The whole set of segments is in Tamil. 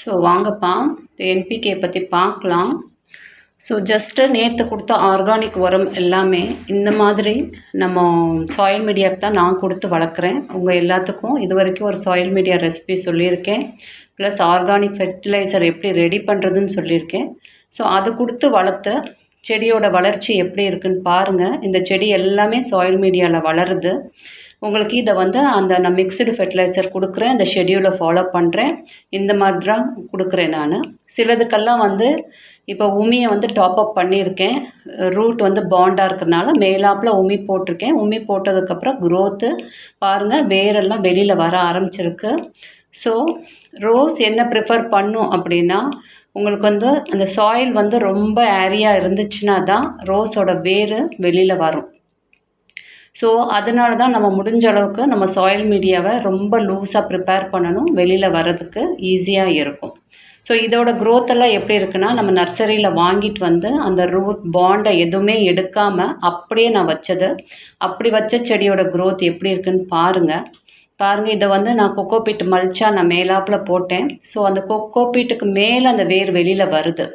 ஸோ வாங்கப்பா. என்பிகே பற்றி பார்க்கலாம். ஸோ ஜஸ்ட்டு நேற்று கொடுத்த ஆர்கானிக் உரம் எல்லாமே இந்த மாதிரி நம்ம சாயில் மீடியாவுக்கு தான் நான் கொடுத்து வளர்க்குறேன். உங்கள் எல்லாத்துக்கும் இது வரைக்கும் ஒரு சாயில் மீடியா ரெசிபி சொல்லியிருக்கேன். ப்ளஸ் ஆர்கானிக் ஃபெர்டிலைசர் எப்படி ரெடி பண்ணுறதுன்னு சொல்லியிருக்கேன். ஸோ அது கொடுத்து வளர்த்து செடியோட வளர்ச்சி எப்படி இருக்குன்னு பாருங்கள் இந்த செடி எல்லாமே சாயில் மீடியாவில் வளருது. உங்களுக்கு இதை வந்து அந்த நான் மிக்சடு ஃபெர்டிலைசர் கொடுக்குறேன் அந்த ஷெடியூலை ஃபாலோ பண்ணுறேன் இந்த மாதிரி தான் கொடுக்குறேன் நான். சிலதுக்கெல்லாம் வந்து இப்போ உமியை வந்து டாப் அப் பண்ணியிருக்கேன். ரூட் வந்து பாண்டாக இருக்கிறனால மேலாப்பில் உமி போட்டிருக்கேன். உமி போட்டதுக்கப்புறம் க்ரோத்து பாருங்கள் வேரெல்லாம் வெளியில் வர ஆரம்பிச்சிருக்கு. ஸோ ரோஸ் என்ன ப்ரிஃபர் பண்ணும் அப்படின்னா உங்களுக்கு வந்து அந்த சாயில் வந்து ரொம்ப ஏரியாக இருந்துச்சுன்னா தான் ரோஸோட வேர் வெளியில் வரும். ஸோ அதனால தான் நம்ம முடிஞ்ச அளவுக்கு நம்ம சாயில் மீடியாவை ரொம்ப லூஸாக ப்ரிப்பேர் பண்ணணும். வெளியில் வர்றதுக்கு ஈஸியாக இருக்கும். ஸோ இதோட க்ரோத் எல்லாம் எப்படி இருக்குன்னா நம்ம நர்சரியில் வாங்கிட்டு வந்து அந்த ரூட் பாண்டை எதுவுமே எடுக்காமல் அப்படியே நான் வச்சது. அப்படி வச்ச செடியோட க்ரோத் எப்படி இருக்குன்னு பாருங்கள் பாருங்கள் இதை வந்து நான் கொக்கோ பீட் மல்ச்சா நான் மேலாப்பில் போட்டேன். ஸோ அந்த கொக்கோ பீட்டுக்கு மேலே அந்த வேர் வெளியில் வருது.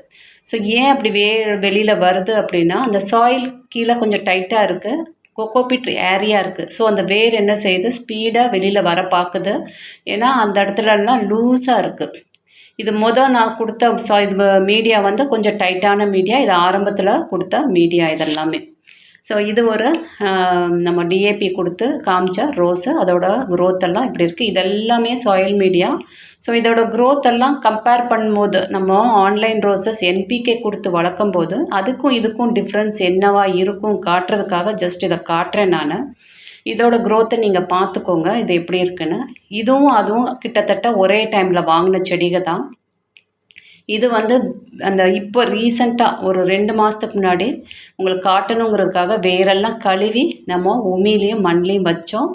ஸோ ஏன் அப்படி வேர் வெளியில் வருது அப்படின்னா அந்த சாயில் கீழே கொஞ்சம் டைட்டாக இருக்குது கோகோபிட் ஏரியா இருக்குது ஸோ அந்த வேர் என்ன செய்யுது? ஸ்பீடாக வெளியில் வர பார்க்குது ஏன்னா அந்த இடத்துலலாம் லூஸாக இருக்குது இது மொதல் நான் கொடுத்த சா இது மீடியா வந்து கொஞ்சம் டைட்டான மீடியா இது ஆரம்பத்தில் கொடுத்த மீடியா இதெல்லாமே. ஸோ இது ஒரு நம்ம டிஏபி கொடுத்து காமிச்ச ரோஸு அதோட க்ரோத் எல்லாம் இப்படி இருக்குது இதெல்லாமே சாயில் மீடியா ஸோ இதோட க்ரோத் எல்லாம் கம்பேர் பண்ணும்போது நம்ம ஆன்லைன் ரோசஸ் என்பிகே கொடுத்து வளர்க்கும் போது அதுக்கும் இதுக்கும் டிஃப்ரென்ஸ் என்னவா இருக்கும் காட்டுறதுக்காக ஜஸ்ட் இதை காட்டுறேன் நான். இதோட க்ரோத்தை நீங்கள் பார்த்துக்கோங்க இது எப்படி இருக்குன்னு. இதுவும் அதுவும் கிட்டத்தட்ட ஒரே டைமில் வாங்கின செடிகள் தான் இது வந்து அந்த இப்போ ரீசண்டாக ஒரு ரெண்டு மாதத்துக்கு முன்னாடி உங்களுக்கு காட்டணுங்கிறதுக்காக வேரெல்லாம் கழுவி நம்ம உமிலையும் மண்லேயும் வச்சோம்.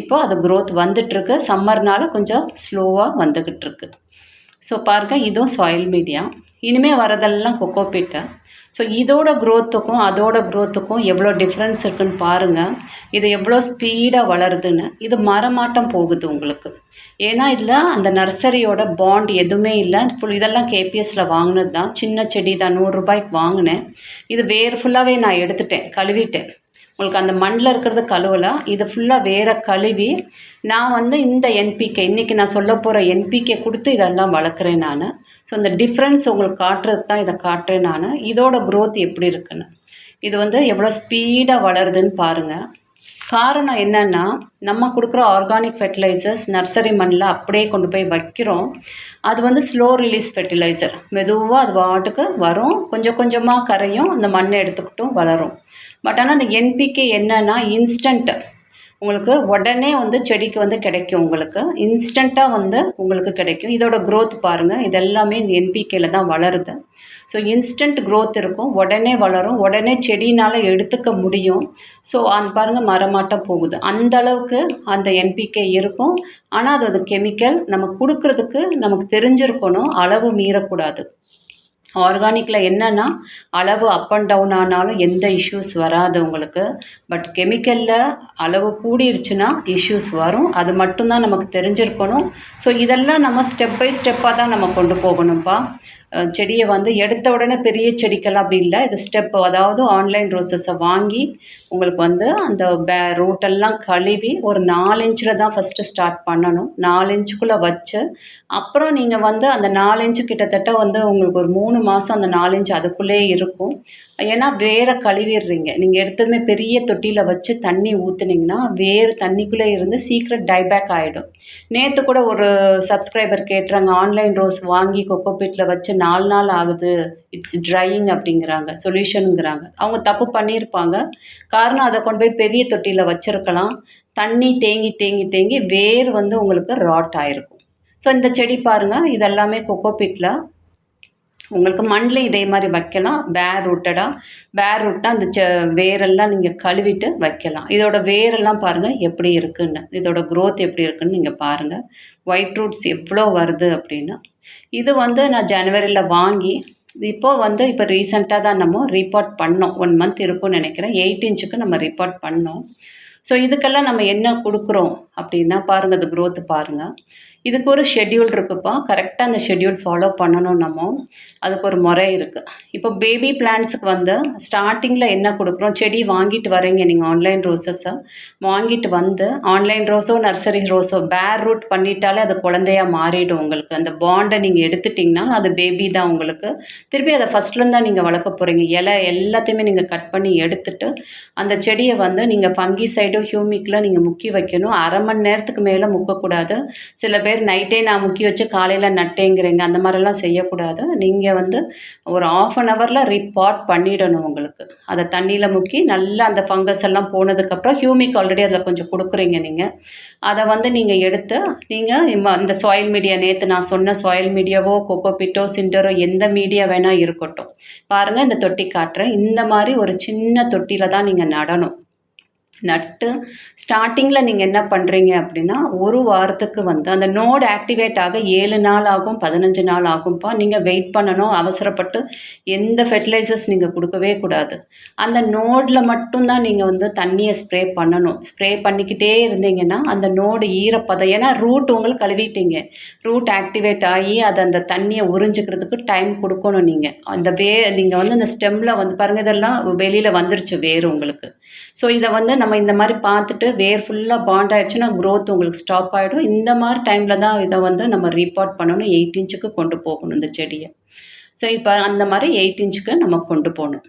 இப்போ அது க்ரோத் வந்துட்டுருக்கு சம்மர்னால கொஞ்சம் ஸ்லோவாக வந்துக்கிட்டு இருக்கு. ஸோ பாருங்க இதுவும் சாயில் மீடியா இனிமேல் வரதெல்லாம் கொக்கோபீட்டை ஸோ இதோட க்ரோத்துக்கும் அதோட க்ரோத்துக்கும் எவ்வளோ டிஃப்ரென்ஸ் இருக்குன்னு பாருங்கள் இது எவ்வளோ ஸ்பீடாக வளருதுன்னு. இது மரமாட்டம் போகுது உங்களுக்கு. ஏன்னா இதில் அந்த நர்சரியோட பாண்ட் எதுவுமே இல்லை. ஃபுல் இதெல்லாம் கேபிஎஸ்சில் வாங்கினது தான் சின்ன செடி தான். நூறுரூபாய்க்கு வாங்கினேன். இது வேர் ஃபுல்லாகவே நான் எடுத்துட்டேன் கழுவிட்டேன். உங்களுக்கு அந்த மண்ணில் இருக்கிறது கழுவலை. இது ஃபுல்லாக வேற கழுவி நான் வந்து இந்த என்பிகே இன்றைக்கி நான் சொல்ல போகிற என்பிகே கொடுத்து இதெல்லாம் வளர்க்குறேன் நான். ஸோ இந்த டிஃப்ரென்ஸ் உங்களுக்கு காட்டுறது தான் இதை காட்டுறேன் நான். இதோட க்ரோத் எப்படி இருக்குன்னு. இது வந்து எவ்வளோ ஸ்பீடாக வளருதுன்னு பாருங்கள் காரணம் என்னென்னா நம்ம கொடுக்குற ஆர்கானிக் ஃபெர்டிலைசர்ஸ் நர்சரி மண்ணில் அப்படியே கொண்டு போய் வைக்கிறோம். அது வந்து ஸ்லோ ரிலீஸ் ஃபெர்டிலைசர் மெதுவாக அது வாட்டுக்கு வரும். கொஞ்சம் கொஞ்சமாக கரையும் அந்த மண்ணை எடுத்துக்கிட்டும் வளரும். பட் ஆனால் அந்த என்பிகே என்னன்னா இன்ஸ்டன்ட் உங்களுக்கு உடனே வந்து செடிக்கு வந்து கிடைக்கும் உங்களுக்கு. இன்ஸ்டண்ட்டாக வந்து உங்களுக்கு கிடைக்கும். இதோட க்ரோத் பாருங்கள் இதெல்லாமே இந்த என்பிகேல தான் வளருது. ஸோ இன்ஸ்டன்ட் க்ரோத் இருக்கும். உடனே வளரும். உடனே செடினால் எடுத்துக்க முடியும். ஸோ அந்த பாருங்கள் மரமாட்டம் போகுது. அந்த அளவுக்கு அந்த என்பிகே இருக்கும். ஆனால் அது அது கெமிக்கல் நம்ம கொடுக்கறதுக்கு நமக்கு தெரிஞ்சிருக்கணும். அளவு மீறக்கூடாது. ஆர்கானிக்கில் என்னென்னா அளவு அப் அண்ட் டவுன் ஆனாலும் எந்த இஷ்யூஸ் வராது உங்களுக்கு. பட் கெமிக்கலில் அளவு கூடிருச்சுன்னா இஷ்யூஸ் வரும். அது மட்டும்தான் நமக்கு தெரிஞ்சிருக்கணும். ஸோ இதெல்லாம் நம்ம ஸ்டெப் பை ஸ்டெப்பாக தான் நம்ம கொண்டு போகணும்ப்பா செடியை வந்து எடுத்த உடனே பெரிய செடிக்கெல்லாம் அப்படி இல்லை. இது ஸ்டெப் அதாவது ஆன்லைன் ரோசஸை வாங்கி உங்களுக்கு வந்து அந்த பே ரூட்டெல்லாம் கழுவி ஒரு நாலு இன்ச்சில் தான் ஃபஸ்ட்டு ஸ்டார்ட் பண்ணணும். நாலு இன்ச்சுக்குள்ளே வச்சு அப்புறம் நீங்கள் வந்து அந்த நாலு இன்ச்சு கிட்டத்தட்ட வந்து உங்களுக்கு ஒரு மூணு மாதம் அந்த நாலு இன்ச்சு அதுக்குள்ளேயே இருக்கும். ஏன்னா வேரை கழுவிடுறீங்க. நீங்கள் எடுத்ததுமே பெரிய தொட்டியில் வச்சு தண்ணி ஊற்றுனீங்கன்னா வேர் தண்ணிக்குள்ளே இருந்து சீக்கிரம் டைபேக் ஆகிடும் நேற்று கூட ஒரு சப்ஸ்கிரைபர் கேட்டுறாங்க ஆன்லைன் ரோஸ் வாங்கி கொக்கோபீட்டில் வச்சு நாலு நாள் ஆகுது இட்ஸ் ட்ரையிங் அப்படிங்கிறாங்க சொல்யூஷனுங்கிறாங்க அவங்க தப்பு பண்ணியிருப்பாங்க. காரணம் அதை கொண்டு போய் பெரிய தொட்டியில் வச்சுருக்கலாம். தண்ணி தேங்கி தேங்கி தேங்கி வேர் வந்து உங்களுக்கு ராட் ஆகிருக்கும் ஸோ இந்த செடி பாருங்கள் இதெல்லாமே கொக்கோபீட்டில் உங்களுக்கு மண்ணில் இதே மாதிரி வைக்கலாம். பேர் ரூட்டடாக பேர் ரூட்டாக அந்த செ வேரெல்லாம் நீங்கள் கழுவிட்டு வைக்கலாம். இதோட வேரெல்லாம் பாருங்கள் எப்படி இருக்குன்னு. இதோட க்ரோத் எப்படி இருக்குன்னு நீங்கள் பாருங்கள் ஒயிட் ரூட்ஸ் எவ்வளோ வருது அப்படின்னு இது வந்து நான் ஜனவரியில் வாங்கி இப்போது வந்து இப்போ ரீசெண்டாக தான் நம்ம ரிப்போர்ட் பண்ணோம். ஒன் மந்த் இருக்கும்னு நினைக்கிறேன். எயிட் இன்ச்சுக்கு நம்ம ரிப்போர்ட் பண்ணோம். ஸோ இதுக்கெல்லாம் நம்ம என்ன கொடுக்குறோம் அப்படின்னா பாருங்கள் அது க்ரோத்து பாருங்கள் இதுக்கு ஒரு ஷெட்யூல் இருக்குப்பா. கரெக்டாக அந்த ஷெட்யூல் ஃபாலோ பண்ணணும் நம்ம. அதுக்கு ஒரு முறை இருக்குது இப்போ பேபி பிளான்ஸுக்கு வந்து ஸ்டார்டிங்கில் என்ன கொடுக்குறோம்? செடி வாங்கிட்டு வரீங்க நீங்கள் ஆன்லைன் ரோசஸை வாங்கிட்டு வந்து ஆன்லைன் ரோஸோ நர்சரி ரோஸோ பேர் ரூட் பண்ணிட்டாலே அது குழந்தையா மாறிடும் உங்களுக்கு. அந்த பாண்டை நீங்கள் எடுத்துட்டிங்கன்னா அது பேபி தான் உங்களுக்கு. திருப்பி அதை ஃபஸ்ட்லேருந்து தான் நீங்கள் வளர்க்க போகிறீங்க இலை எல்லாத்தையுமே நீங்கள் கட் பண்ணி எடுத்துட்டு அந்த செடியை வந்து நீங்கள் ஃபங்கி சைடோ ஹியூமிக்கில் நீங்கள் முக்கி வைக்கணும். அரை மணி நேரத்துக்கு மேலே முக்கக்கூடாது. சில பேர் நைட்டே நான் முக்கி வச்சு காலையில் நட்டேங்கிறீங்க. அந்த மாதிரிலாம் செய்யக்கூடாது. நீங்கள் வந்து ஒரு ஆஃப் அன் ஹவரில் ரிப்பாட் பண்ணிடணும் உங்களுக்கு. அதை தண்ணியில் முக்கி நல்லா அந்த ஃபங்கஸ் எல்லாம் போனதுக்கப்புறம் ஹியூமிக் ஆல்ரெடி அதில் கொஞ்சம் கொடுக்குறீங்க நீங்கள் அதை வந்து நீங்கள் எடுத்து நீங்கள் இந்த சாயில் மீடியா நேற்று நான் சொன்ன சாயில் மீடியாவோ கொக்கோபிட்டோ சிண்டரோ எந்த மீடியா வேணால் இருக்கட்டும். பாருங்கள் இந்த தொட்டி காட்டுறேன். இந்த மாதிரி ஒரு சின்ன தொட்டியில் தான் நீங்கள் நடணும். நட்டு ஸ்டார்டிங்கில் நீங்கள் என்ன பண்ணுறீங்க அப்படின்னா ஒரு வாரத்துக்கு வந்து அந்த நோடு ஆக்டிவேட் ஆக ஏழு நாள் ஆகும் பதினஞ்சு நாள் ஆகும்ப்பா நீங்கள் வெயிட் பண்ணணும் அவசரப்பட்டு எந்த ஃபெர்டிலைசர்ஸ் நீங்கள் கொடுக்கவே கூடாது. அந்த நோடில் மட்டும்தான் நீங்கள் வந்து தண்ணியை ஸ்ப்ரே பண்ணணும். ஸ்ப்ரே பண்ணிக்கிட்டே இருந்தீங்கன்னா அந்த நோடு ஈரப்பதம் ஏன்னா ரூட் உங்களுக்கு கழுவிட்டீங்க. ரூட் ஆக்டிவேட் ஆகி அதை அந்த தண்ணியை உறிஞ்சிக்கிறதுக்கு டைம் கொடுக்கணும் நீங்கள் அந்த வே நீங்கள் வந்து அந்த ஸ்டெம்மில் வந்து பாருங்கள் இதெல்லாம் வெளியில் வந்துருச்சு வேறு உங்களுக்கு. ஸோ இதை வந்து நம்ம இந்த மாதிரி பார்த்துட்டு வேர் ஃபுல்லாக பாண்ட் ஆகிடுச்சுன்னா க்ரோத் உங்களுக்கு ஸ்டாப் ஆகிடும் இந்த மாதிரி டைமில் தான் இதை வந்து நம்ம ரீபார்ட் பண்ணணும். எயிட் இன்ச்சுக்கு கொண்டு போகணும் இந்த செடியை. ஸோ இப்போ அந்த மாதிரி எயிட் இன்ச்சுக்கு நம்ம கொண்டு போகணும்.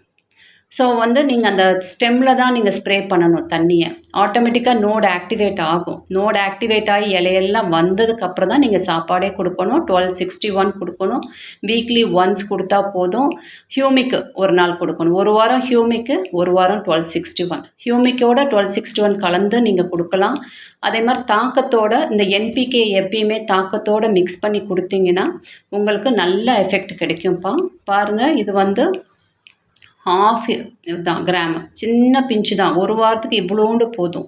ஸோ வந்து நீங்கள் அந்த ஸ்டெம்மில் தான் நீங்கள் ஸ்ப்ரே பண்ணணும் தண்ணியை. ஆட்டோமேட்டிக்காக நோடு ஆக்டிவேட் ஆகும். நோடு ஆக்டிவேட் ஆகி இலையெல்லாம் வந்ததுக்கப்புறம் தான் நீங்கள் சாப்பாடே கொடுக்கணும். டுவெல் சிக்ஸ்டி ஒன் கொடுக்கணும். வீக்லி ஒன்ஸ் கொடுத்தா போதும். ஹியூமிக்கு ஒரு நாள் கொடுக்கணும். ஒரு வாரம் ஹியூமிக்கு ஒரு வாரம் டுவெல் சிக்ஸ்டி ஒன் ஹியூமிக்கோட டுவெல் சிக்ஸ்டி ஒன் கலந்து நீங்கள் கொடுக்கலாம். அதே மாதிரி தாக்கத்தோட இந்த என்பிகே எப்பயுமே தாக்கத்தோடு மிக்ஸ் பண்ணி கொடுத்தீங்கன்னா உங்களுக்கு நல்ல எஃபெக்ட் கிடைக்கும்ப்பா. பாருங்கள் இது வந்து ஹாஃப் தான் கிராமு சின்ன பிஞ்சு தான். ஒரு வாரத்துக்கு இவ்வளோண்டு போதும்.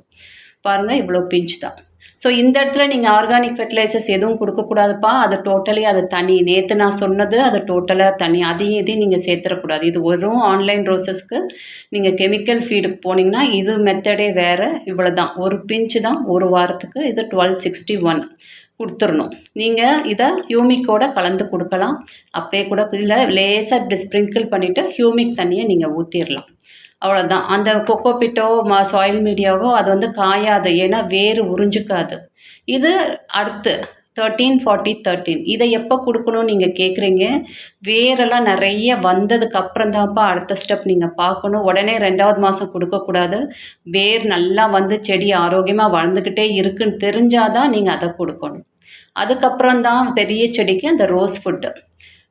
பாருங்கள் இவ்வளோ பிஞ்சு தான். ஸோ இந்த இடத்துல நீங்கள் ஆர்கானிக் ஃபெர்டிலைசர்ஸ் எதுவும் கொடுக்கக்கூடாதுப்பா. அது டோட்டலி அது தனி. நேற்று நான் சொன்னது அது டோட்டலாக தனி. அதையும் இதையும் நீங்கள் சேர்த்துடக்கூடாது இது வெறும் ஆன்லைன் ரோசஸ்க்கு நீங்கள் கெமிக்கல் ஃபீடுக்கு போனீங்கன்னா இது மெத்தடே வேறு. இவ்வளோ தான் ஒரு பிஞ்சு தான். ஒரு வாரத்துக்கு இது டுவெல் சிக்ஸ்டி ஒன் கொடுத்துடணும் நீங்கள் இதை ஹியூமிக்கோட கலந்து கொடுக்கலாம். அப்போயே கூட இதில் லேசாக இப்படி ஸ்ப்ரிங்கிள் பண்ணிவிட்டு ஹியூமிக் தண்ணியை நீங்கள் ஊற்றிடலாம் அவ்வளோதான் அந்த கொக்கோபிட்டோ ம சாயில் மீடியாவோ அது வந்து காயாது. ஏன்னா வேறு உறிஞ்சிக்காது. இது அடுத்து தேர்ட்டீன் ஃபார்ட்டி தேர்ட்டீன் இதை எப்போ கொடுக்கணும்னு நீங்கள் கேட்குறீங்க வேரெல்லாம் நிறைய வந்ததுக்கு அப்புறம் தான்ப்பா அடுத்த ஸ்டெப் நீங்கள் பார்க்கணும். உடனே ரெண்டாவது மாதம் கொடுக்கக்கூடாது. வேர் நல்லா வந்து செடி ஆரோக்கியமாக வளர்ந்துக்கிட்டே இருக்குன்னு தெரிஞ்சால் தான் நீங்கள் அதை கொடுக்கணும். அதுக்கப்புறம் தான் பெரிய செடிக்கு அந்த ரோஸ் ஃபுட்டு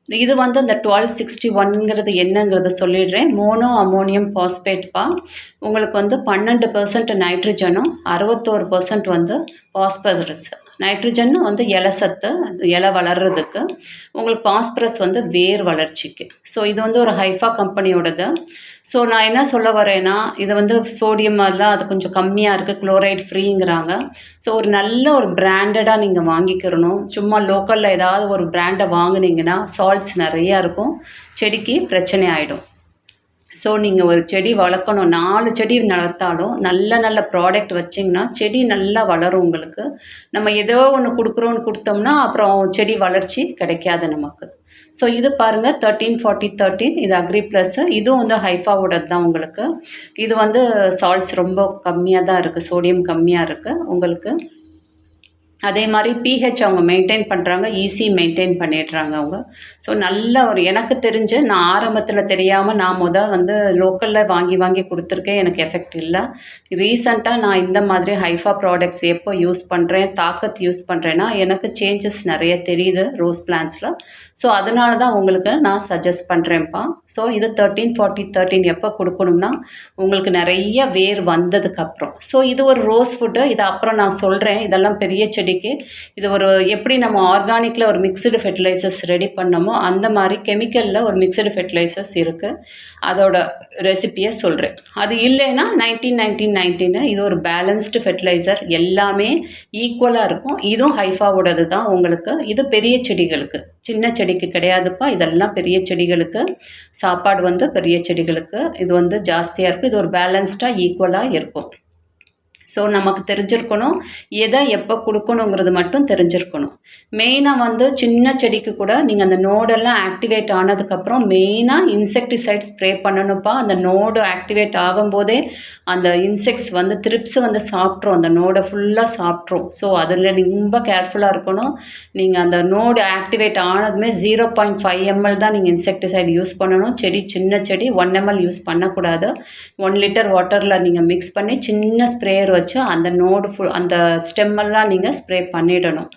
இது வந்து இந்த டுவெல் சிக்ஸ்டி ஒன்ங்கிறது என்னங்கிறத சொல்லிடுறேன். மோனோ அமோனியம் பாஸ்பேட்பா உங்களுக்கு வந்து பன்னெண்டு பர்சன்ட் நைட்ரஜனும் அறுபத்தோரு பர்சன்ட் வந்து பாஸ்பரஸ் நைட்ரஜன்னு வந்து இலை சத்து இலை வளர்கிறதுக்கு உங்களுக்கு பாஸ்பரஸ் வந்து வேர் வளர்ச்சிக்கு. ஸோ இது வந்து ஒரு ஹைஃபா கம்பெனியோடது. ஸோ நான் என்ன சொல்ல வரேன்னா இது வந்து சோடியம் மாதிரிலாம் அது கொஞ்சம் கம்மியாக இருக்குது குளோரைட் ஃப்ரீங்கிறாங்க ஸோ ஒரு நல்ல ஒரு பிராண்டடாக நீங்கள் வாங்கிக்கிறணும். சும்மா லோக்கலில் ஏதாவது ஒரு பிராண்டை வாங்கினீங்கன்னா சால்ட்ஸ் நிறையா இருக்கும். செடிக்கு பிரச்சனை ஆகிடும் ஸோ நீங்கள் ஒரு செடி வளர்க்கணும். நாலு செடி வளர்த்தாலும் நல்ல நல்ல ப்ராடக்ட் வச்சிங்கன்னா செடி நல்லா வளரும் உங்களுக்கு. நம்ம ஏதோ ஒன்று கொடுக்குறோன்னு கொடுத்தோம்னா அப்புறம் செடி வளர்ச்சி கிடைக்காது நமக்கு. ஸோ இது பாருங்கள் தேர்ட்டீன் ஃபார்ட்டி தேர்ட்டீன் இது அக்ரி ப்ளஸ்ஸு இதுவும் வந்து ஹைஃபாவோடது தான் உங்களுக்கு. இது வந்து சால்ட்ஸ் ரொம்ப கம்மியாக தான் இருக்குது சோடியம் கம்மியாக இருக்குது உங்களுக்கு. அதே மாதிரி பிஹெச் அவங்க மெயின்டைன் பண்ணுறாங்க ஈஸி மெயின்டைன் பண்ணிடுறாங்க அவங்க. ஸோ நல்ல ஒரு எனக்கு தெரிஞ்சு நான் ஆரம்பத்தில் தெரியாமல் நான் முத வந்து லோக்கலில் வாங்கி வாங்கி கொடுத்துருக்கேன் எனக்கு எஃபெக்ட் இல்லை. ரீசண்டாக நான் இந்த மாதிரி ஹைஃபா ப்ராடக்ட்ஸ் எப்போ யூஸ் பண்ணுறேன் தாக்கத் யூஸ் பண்ணுறேன்னா எனக்கு சேஞ்சஸ் நிறைய தெரியுது ரோஸ் பிளான்ஸில் ஸோ அதனால தான் உங்களுக்கு நான் சஜஸ்ட் பண்ணுறேன்ப்பா ஸோ இது தேர்ட்டீன் ஃபார்ட்டி தேர்ட்டின் எப்போ கொடுக்கணும்னா உங்களுக்கு நிறைய வேர் வந்ததுக்கப்புறம் ஸோ இது ஒரு ரோஸ் ஃபுட்டு இது அப்புறம் நான் சொல்கிறேன் இதெல்லாம் பெரிய செடி செடிக்கு இது ஒரு எப்படி நம்ம ஆர்கானிக்கில் ஒரு மிக்சடு ஃபெர்டிலைசர்ஸ் ரெடி பண்ணோமோ அந்த மாதிரி கெமிக்கலில் ஒரு மிக்சடு ஃபெர்டிலைசர்ஸ் இருக்குது அதோட ரெசிப்பியை சொல்கிறேன் அது இல்லைன்னா நைன்டீன் நைன்டீன் நைன்டீனு இது ஒரு பேலன்ஸ்டு ஃபெர்டிலைசர் எல்லாமே ஈக்குவலாக இருக்கும். இதுவும் ஹைஃபாவோடது தான் உங்களுக்கு. இது பெரிய செடிகளுக்கு. சின்ன செடிக்கு கிடையாதுப்பா. இதெல்லாம் பெரிய செடிகளுக்கு. சாப்பாடு வந்து பெரிய செடிகளுக்கு. இது வந்து ஜாஸ்தியாக இருக்குது இது ஒரு பேலன்ஸ்டாக ஈக்குவலாக இருக்கும். ஸோ நமக்கு தெரிஞ்சிருக்கணும். எதை எப்போ கொடுக்கணுங்கிறது மட்டும் தெரிஞ்சிருக்கணும். மெயினாக வந்து சின்ன செடிக்கு கூட நீங்கள் அந்த நோடெல்லாம் ஆக்டிவேட் ஆனதுக்கப்புறம் மெயினாக இன்செக்டிசைட் ஸ்ப்ரே பண்ணணும்ப்பா. அந்த நோடு ஆக்டிவேட் ஆகும்போதே அந்த இன்செக்ட்ஸ் வந்து த்ரிப்ஸ் வந்து சாப்பிட்ரும். அந்த நோடை ஃபுல்லாக சாப்பிட்ரும். ஸோ அதில் ரொம்ப கேர்ஃபுல்லாக இருக்கணும். நீங்கள் அந்த நோடு ஆக்டிவேட் ஆனதுமே ஜீரோ பாயிண்ட் ஃபைவ் எம்எல் தான் நீங்கள் இன்செக்டிசைட் யூஸ் பண்ணணும். செடி சின்ன செடி ஒன் எம்எல் யூஸ் பண்ணக்கூடாது. ஒன் லிட்டர் வாட்டரில் நீங்கள் மிக்ஸ் பண்ணி சின்ன ஸ்ப்ரேயர் வச்சு வச்சு அந்த நோடு ஃபுல் அந்த ஸ்டெம்மெல்லாம் நீங்கள் ஸ்ப்ரே பண்ணிடணும்.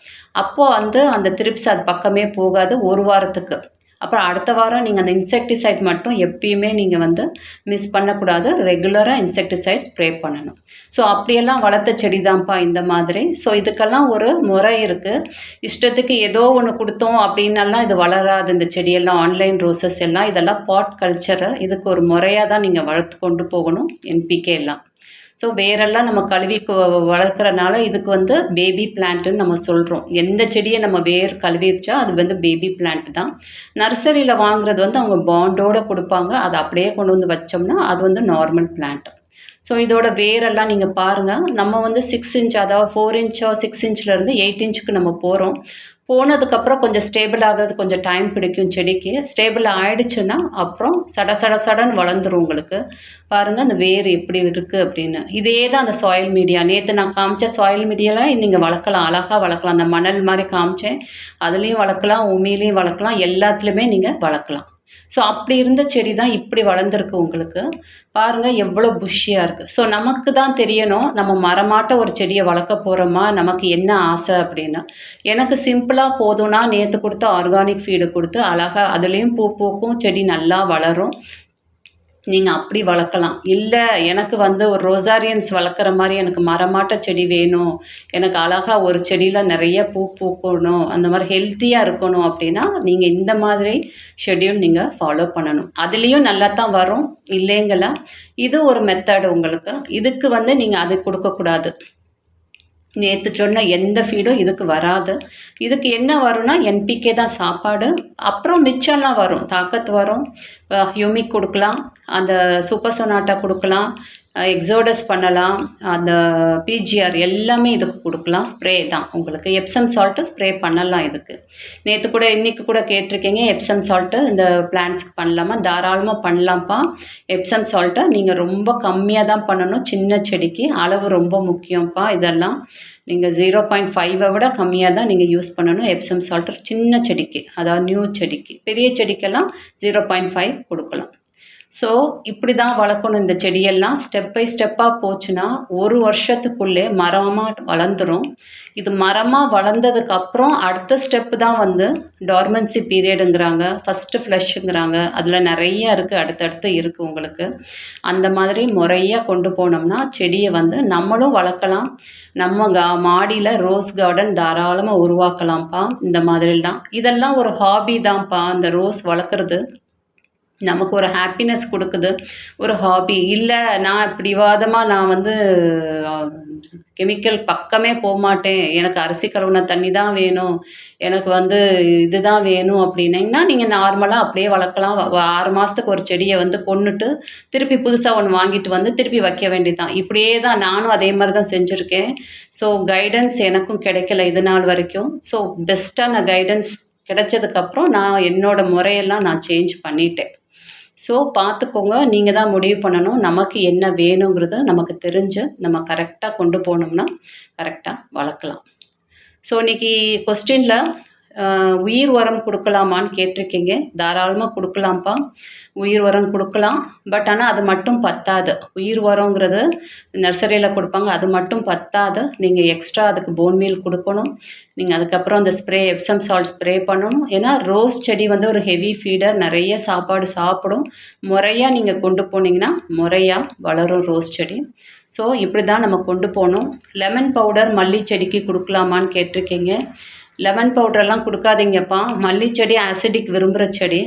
அப்போது வந்து அந்த திருப்ஸ் அது பக்கமே போகாது ஒரு வாரத்துக்கு. அப்புறம் அடுத்த வாரம் நீங்கள் அந்த இன்செக்டிசைட் மட்டும் எப்பயுமே நீங்கள் வந்து மிஸ் பண்ணக்கூடாது. ரெகுலராக இன்செக்டிசைட் ஸ்ப்ரே பண்ணணும். ஸோ அப்படியெல்லாம் வளர்த்த செடி தான்ப்பா இந்த மாதிரி. ஸோ இதுக்கெல்லாம் ஒரு முறை இருக்குது இஷ்டத்துக்கு ஏதோ ஒன்று கொடுத்தோம் அப்படின்னெல்லாம் இது வளராது. இந்த செடியெல்லாம் ஆன்லைன் ரோசஸ் எல்லாம் இதெல்லாம் பாட் கல்ச்சரு இதுக்கு ஒரு முறையாக தான் நீங்கள் வளர்த்து கொண்டு போகணும். என்பிகே எல்லாம். ஸோ வேரெல்லாம் நம்ம கழுவி வளர்க்குறனால இதுக்கு வந்து பேபி பிளான்ட்டுன்னு நம்ம சொல்கிறோம் எந்த செடியை நம்ம வேர் கழுவிச்சோ அது வந்து பேபி பிளான்ட் தான். நர்சரியில் வாங்குறது வந்து அவங்க பாண்டோடு கொடுப்பாங்க. அதை அப்படியே கொண்டு வந்து வச்சோம்னா அது வந்து நார்மல் பிளான்ட் ஸோ இதோட வேரெல்லாம் நீங்கள் பாருங்கள் நம்ம வந்து சிக்ஸ் இன்ச் அதாவது ஃபோர் இன்ச்சோ சிக்ஸ் இன்ச்லேருந்து எயிட் இன்ச்சுக்கு நம்ம போகிறோம் போனதுக்கப்புறம் கொஞ்சம் ஸ்டேபிள் ஆகிறது கொஞ்சம் டைம் பிடிக்கும் செடிக்கு. ஸ்டேபிள் ஆகிடுச்சுன்னா அப்புறம் சட சட சடன்னு வளர்ந்துரும் உங்களுக்கு. பாருங்கள் அந்த வேர் எப்படி இருக்குது அப்படின்னு. இதே தான் அந்த சாயில் மீடியா நேற்று நான் காமிச்ச சாயில் மீடியாலாம் நீங்கள் வளர்க்கலாம். அழகாக வளர்க்கலாம். அந்த மணல் மாதிரி காமிச்சேன். அதுலேயும் வளர்க்கலாம் உமிலையும் வளர்க்கலாம். எல்லாத்துலேயுமே நீங்கள் வளர்க்கலாம். ஸோ அப்படி இருந்த செடி தான் இப்படி வளர்ந்துருக்கு உங்களுக்கு. பாருங்கள் எவ்வளோ புஷ்ஷியாக இருக்குது ஸோ நமக்கு தான் தெரியணும் நம்ம மரமாட்ட ஒரு செடியை வளர்க்க போகிறோமா நமக்கு என்ன ஆசை அப்படின்னு. எனக்கு சிம்பிளாக போதும்னா நேற்று கொடுத்து ஆர்கானிக் ஃபீடு கொடுத்து அழகாக அதுலேயும் பூ பூக்கும் செடி நல்லா வளரும். நீங்கள் அப்படி வளர்க்கலாம். இல்லை எனக்கு வந்து ஒரு ரோசாரியன்ஸ் வளர்க்குற மாதிரி எனக்கு மரமாட்ட செடி வேணும். எனக்கு அழகாக ஒரு செடியில் நிறைய பூ பூக்கணும். அந்த மாதிரி ஹெல்த்தியாக இருக்கணும் அப்படின்னா நீங்கள் இந்த மாதிரி ஷெட்யூல் நீங்கள் ஃபாலோ பண்ணணும். அதுலேயும் நல்லா தான் வரும். இல்லைங்களா? இது ஒரு மெத்தடு உங்களுக்கு. இதுக்கு வந்து நீங்கள் அது கொடுக்கக்கூடாது. நேற்று சொன்ன எந்த ஃபீடும் இதுக்கு வராது. இதுக்கு என்ன வரும்னா என்பிகே தான் சாப்பாடு. அப்புறம் மிச்சம்லாம் வரும். தாக்கத்து வரும். ஹியூமிக் கொடுக்கலாம். அந்த சூப்பர் சொனாட்டா கொடுக்கலாம். எக்ஸோடஸ் பண்ணலாம். அந்த பிஜிஆர் எல்லாமே இதுக்கு கொடுக்கலாம். ஸ்ப்ரே தான். உங்களுக்கு எப்சம் சால்ட்டு ஸ்ப்ரே பண்ணலாம் இதுக்கு. நேற்று கூட இன்றைக்கி கூட கேட்டிருக்கீங்க எப்சம் சால்ட்டு இந்த பிளான்ஸ்க்கு பண்ணலாமா? தாராளமாக பண்ணலாம்ப்பா. எப்சம் சால்ட்டை நீங்கள் ரொம்ப கம்மியாக தான் பண்ணணும். சின்ன செடிக்கு அளவு ரொம்ப முக்கியம்ப்பா இதெல்லாம். நீங்கள் ஜீரோ பாயிண்ட் ஃபைவை விட கம்மியாக தான் நீங்கள் யூஸ் பண்ணணும் எப்சம் சால்ட்டு சின்ன செடிக்கு. அதாவது நியூ செடிக்கு. பெரிய செடிக்கெல்லாம் ஜீரோ பாயிண்ட் ஃபைவ் கொடுக்கலாம். ஸோ இப்படி தான் வளர்க்கணும் இந்த செடியெல்லாம். ஸ்டெப் பை ஸ்டெப்பாக போச்சுன்னா ஒரு வருஷத்துக்குள்ளே மரமாக வளர்ந்துடும் இது மரமாக வளர்ந்ததுக்கு அப்புறம் அடுத்த ஸ்டெப்பு தான் வந்து டார்மன்சி பீரியடுங்கிறாங்க ஃபஸ்ட்டு ஃப்ளஷ்ஷுங்கிறாங்க அதில் நிறைய இருக்குது அடுத்தடுத்து இருக்குது உங்களுக்கு. அந்த மாதிரி முறையாக கொண்டு போனோம்னா செடியை வந்து நம்மளும் வளர்க்கலாம். நம்ம கா மாடியில் ரோஸ் கார்டன் தாராளமாக உருவாக்கலாம்ப்பா. இந்த மாதிரிலாம். இதெல்லாம் ஒரு ஹாபி தான்ப்பா இந்த ரோஸ் வளர்க்குறது. நமக்கு ஒரு ஹாப்பினஸ் கொடுக்குது ஒரு ஹாபி இல்லை நான் இப்படி வாதமாக நான் வந்து கெமிக்கல் பக்கமே போக மாட்டேன் எனக்கு அரிசி கழுவுன தண்ணி தான் வேணும். எனக்கு வந்து இது தான் வேணும் அப்படின்னீங்கன்னா நீங்கள் நார்மலாக அப்படியே வளர்க்கலாம். ஆறு மாதத்துக்கு ஒரு செடியை வந்து கொண்டுட்டு திருப்பி புதுசாக ஒன்று வாங்கிட்டு வந்து திருப்பி வைக்க வேண்டியதான் இப்படியே தான் நானும் அதே மாதிரி தான் செஞ்சுருக்கேன். ஸோ கைடன்ஸ் எனக்கும் கிடைக்கல இது நாள் வரைக்கும். ஸோ பெஸ்ட்டான கைடன்ஸ் கிடைச்சதுக்கப்புறம் நான் என்னோடய முறையெல்லாம் நான் சேஞ்ச் பண்ணிட்டேன். ஸோ பார்த்துக்கோங்க. நீங்கள் தான் முடிவு பண்ணணும். நமக்கு என்ன வேணுங்கிறத நமக்கு தெரிஞ்சு நம்ம கரெக்டாக கொண்டு போனோம்னா கரெக்டாக வளர்க்கலாம். ஸோ இன்றைக்கி கொஸ்டினில் உயிர் உரம் கொடுக்கலாமான்னு கேட்டிருக்கீங்க. தாராளமாக கொடுக்கலாம்ப்பா. உயிர் உரம் கொடுக்கலாம். பட் ஆனால் அது மட்டும் பத்தாது. உயிர் உரங்கிறது நர்சரியில் கொடுப்பாங்க. அது மட்டும் பத்தாது. நீங்கள் எக்ஸ்ட்ரா அதுக்கு போன் மீல் கொடுக்கணும். நீங்கள் அதுக்கப்புறம் அந்த ஸ்ப்ரே எப்சம் சால்ட் ஸ்ப்ரே பண்ணணும். ஏன்னா ரோஸ் செடி வந்து ஒரு ஹெவி ஃபீடர் நிறைய சாப்பாடு சாப்பிடும். முறையாக நீங்கள் கொண்டு போனீங்கன்னா முறையாக வளரும் ரோஸ் செடி. ஸோ இப்படி தான் நம்ம கொண்டு போகணும். லெமன் பவுடர் மல்லி செடிக்கு கொடுக்கலாமான்னு கேட்டிருக்கீங்க. லெமன் பவுடரெல்லாம் கொடுக்காதீங்கப்பா. மல்லிச்செடி ஆசிடிக் விரும்புகிற செடி.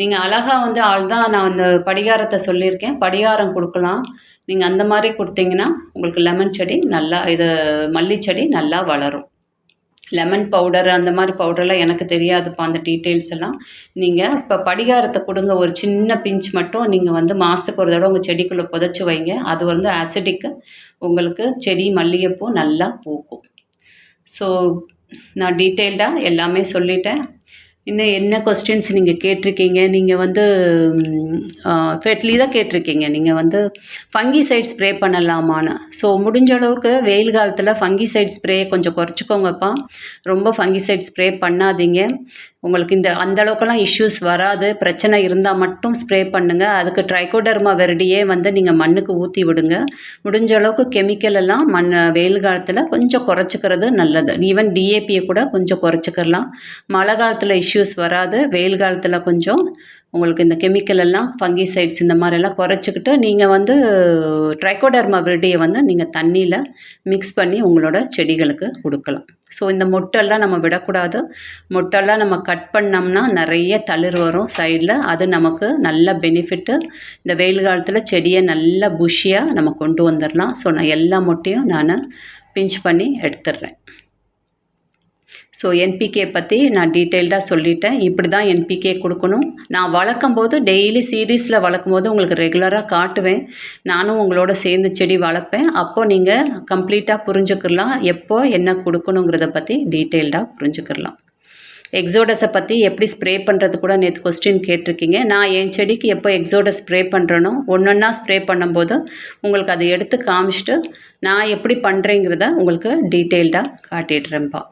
நீங்கள் அழகாக வந்து ஆள் தான் நான் அந்த படிகாரத்தை சொல்லியிருக்கேன். படிகாரம் கொடுக்கலாம். நீங்கள் அந்த மாதிரி கொடுத்தீங்கன்னா உங்களுக்கு லெமன் செடி நல்லா இது மல்லிச்செடி நல்லா வளரும். லெமன் பவுடர் அந்த மாதிரி பவுடர்லாம் எனக்கு தெரியாதுப்பா அந்த டீட்டெயில்ஸ் எல்லாம். நீங்கள் இப்போ படிகாரத்தை கொடுங்க. ஒரு சின்ன பிஞ்ச் மட்டும் நீங்கள் வந்து மாதத்துக்கு ஒரு தடவை உங்கள் செடிக்குள்ளே புதைச்சி வைங்க. அது வந்து ஆசிடிக்கு உங்களுக்கு செடி மல்லிகைப்பூ நல்லா பூக்கும். ஸோ நான் டீட்டெயில்டாக எல்லாமே சொல்லிட்டேன். இன்னும் என்ன கொஸ்டின்ஸ் நீங்கள் கேட்டிருக்கீங்க? நீங்கள் வந்து ஃபெட்லி தான் கேட்டிருக்கீங்க. நீங்கள் வந்து ஃபங்கி சைட் ஸ்ப்ரே பண்ணலாமான்னு. ஸோ முடிஞ்ச அளவுக்கு வெயில் காலத்தில் ஃபங்கி சைட் ஸ்ப்ரே கொஞ்சம் குறைச்சிக்கோங்கப்பா. ரொம்ப ஃபங்கி சைட் ஸ்ப்ரே பண்ணாதீங்க. உங்களுக்கு இந்த அந்த இஷ்யூஸ் வராது. பிரச்சனை இருந்தால் மட்டும் ஸ்ப்ரே பண்ணுங்கள் அதுக்கு ட்ரைகோடர்மா வெரடியே வந்து நீங்கள் மண்ணுக்கு ஊற்றி விடுங்க. முடிஞ்ச அளவுக்கு கெமிக்கல் எல்லாம் மண் வெயில் காலத்தில் கொஞ்சம் குறைச்சிக்கிறது நல்லது. ஈவன் டிஏபியை கூட கொஞ்சம் குறைச்சிக்கிறலாம் மழை காலத்தில் இஷ்யூஸ் வராது. வெயில் காலத்தில் கொஞ்சம் உங்களுக்கு இந்த கெமிக்கல் எல்லாம் ஃபங்கிசைட்ஸ் இந்த மாதிரிலாம் குறைச்சிக்கிட்டு நீங்கள் வந்து ட்ரைகோடர்மா விரடியை வந்து நீங்கள் தண்ணியில் மிக்ஸ் பண்ணி உங்களோட செடிகளுக்கு கொடுக்கலாம். ஸோ இந்த மொட்டெல்லாம் நம்ம விடக்கூடாது. மொட்டெல்லாம் நம்ம கட் பண்ணோம்னா நிறைய தளிர் வரும் சைடில் அது நமக்கு நல்ல பெனிஃபிட்டு இந்த வெயில் காலத்தில் செடியை நல்ல புஷியாக நம்ம கொண்டு வந்துடலாம். ஸோ நான் எல்லா மொட்டையும் நான் பிஞ்ச் பண்ணி எடுத்துடுறேன். ஸோ என்பிகே பற்றி நான் டீட்டெயில்டாக சொல்லிட்டேன். இப்படி தான் என்பிகே கொடுக்கணும். நான் வளர்க்கும் போது டெய்லி சீரீஸில் வளர்க்கும் போது உங்களுக்கு ரெகுலராக காட்டுவேன். நானும் உங்களோட சேர்ந்து செடி வளர்ப்பேன். அப்போது நீங்கள் கம்ப்ளீட்டாக புரிஞ்சுக்கலாம் எப்போ என்ன கொடுக்கணுங்கிறத பற்றி டீட்டெயில்டாக புரிஞ்சுக்கலாம் எக்ஸோடஸை பற்றி எப்படி ஸ்ப்ரே பண்ணுறது கூட நேற்று கொஸ்டின் கேட்டிருக்கீங்க. நான் என் செடிக்கு எப்போ எக்ஸோடஸ் ஸ்ப்ரே பண்ணுறேனோ ஒன்று ஒன்றா ஸ்ப்ரே பண்ணும்போது உங்களுக்கு அதை எடுத்து காமிச்சிட்டு நான் எப்படி பண்ணுறேங்கிறத உங்களுக்கு டீட்டெயில்டாக காட்டிடுறேன்ப்பா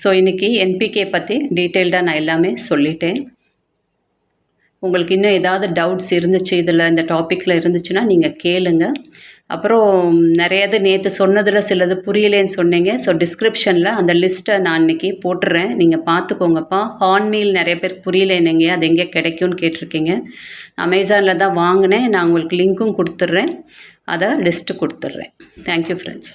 ஸோ இன்றைக்கி என்பிகே பற்றி டீட்டெயில்டாக நான் எல்லாமே சொல்லிட்டேன். உங்களுக்கு இன்னும் ஏதாவது டவுட்ஸ் இருந்துச்சு இதில் இந்த டாப்பிக்கில் இருந்துச்சுன்னா நீங்கள் கேளுங்க. அப்புறம் நிறையது நேற்று சொன்னதில் சிலது புரியலேன்னு சொன்னீங்க. ஸோ டிஸ்கிரிப்ஷனில் அந்த லிஸ்ட்டை நான் இன்றைக்கி போட்டுறேன். நீங்கள் பார்த்துக்கோங்கப்பா. ஹார்ன் மீல் நிறைய பேர் புரியலைன்னீங்க அது எங்கே கிடைக்கும்னு கேட்டிருக்கீங்க. அமேசானில் தான் வாங்கினேன். நான் உங்களுக்கு லிங்க்கும் கொடுத்துட்றேன் அதை லிஸ்ட்டு கொடுத்துட்றேன் தேங்க்யூ ஃப்ரெண்ட்ஸ்